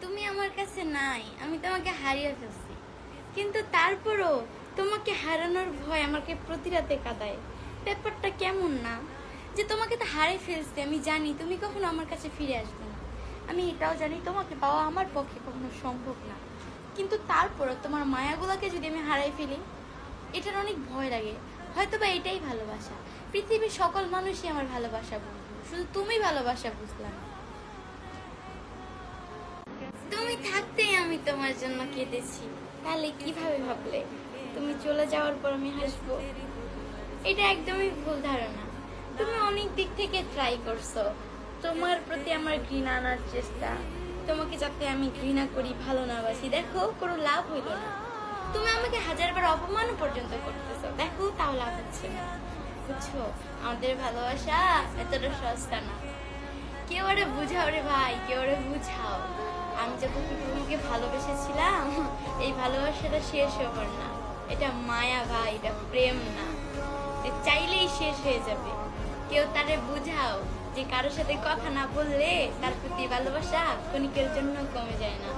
তুমি আমার কাছে নাই, আমি তোমাকে হারিয়ে ফেলছি। কিন্তু তারপরও তোমাকে হারানোর ভয় আমাকে প্রতি রাতে কাঁদায়। ব্যাপারটা কেমন না? যে তোমাকে তো হারিয়ে ফেলছি, আমি জানি তুমি কখনো আমার কাছে ফিরে আসবে না। আমি এটাও জানি, তোমাকে পাওয়া আমার পক্ষে কখনো সম্ভব না। কিন্তু তারপরও তোমার মায়াগুলোকে যদি আমি হারাই ফেলি, এটার অনেক ভয় লাগে। হয়তো বা এটাই ভালোবাসা। পৃথিবীর সকল মানুষই আমার ভালোবাসা বুঝবে শুধু তুমি ভালোবাসা বুঝলাম। না। থাকতেই আমি তোমার জন্য কেঁদেছি। তাহলে কীভাবে ভাবলে? তুমি চলে যাওয়ার পর আমি হাসবো। এটা একদমই ভুল ধারণা। তুমি অনেক দিক থেকে ট্রাই করছ। তোমার প্রতি আমার ঘৃণা আনার চেষ্টা। তোমাকে যাতে আমি ঘৃণা করি, ভালো না বাসি। দেখো, কোনো লাভ হইল না। তুমি আমাকে হাজারবার অপমান পর্যন্ত করতেছো। দেখো, তাও লাভ হচ্ছে না। বুঝছ? আমাদের ভালোবাসা এতটা সস্তা না। কেউ আরে বুঝাও রে ভাই, কেউ আরে বুঝাও। যখন তোমাকে ভালোবেসেছিলাম, এই ভালোবাসাটা শেষ হবার না। এটা মায়া ভাই, এটা প্রেম না। চাইলেই শেষ হয়ে যাবে। কেউ তারে বুঝাও যে কারোর সাথে কথা না বললে তার প্রতি ভালোবাসা ক্ষণিকের জন্য কমে যায় না।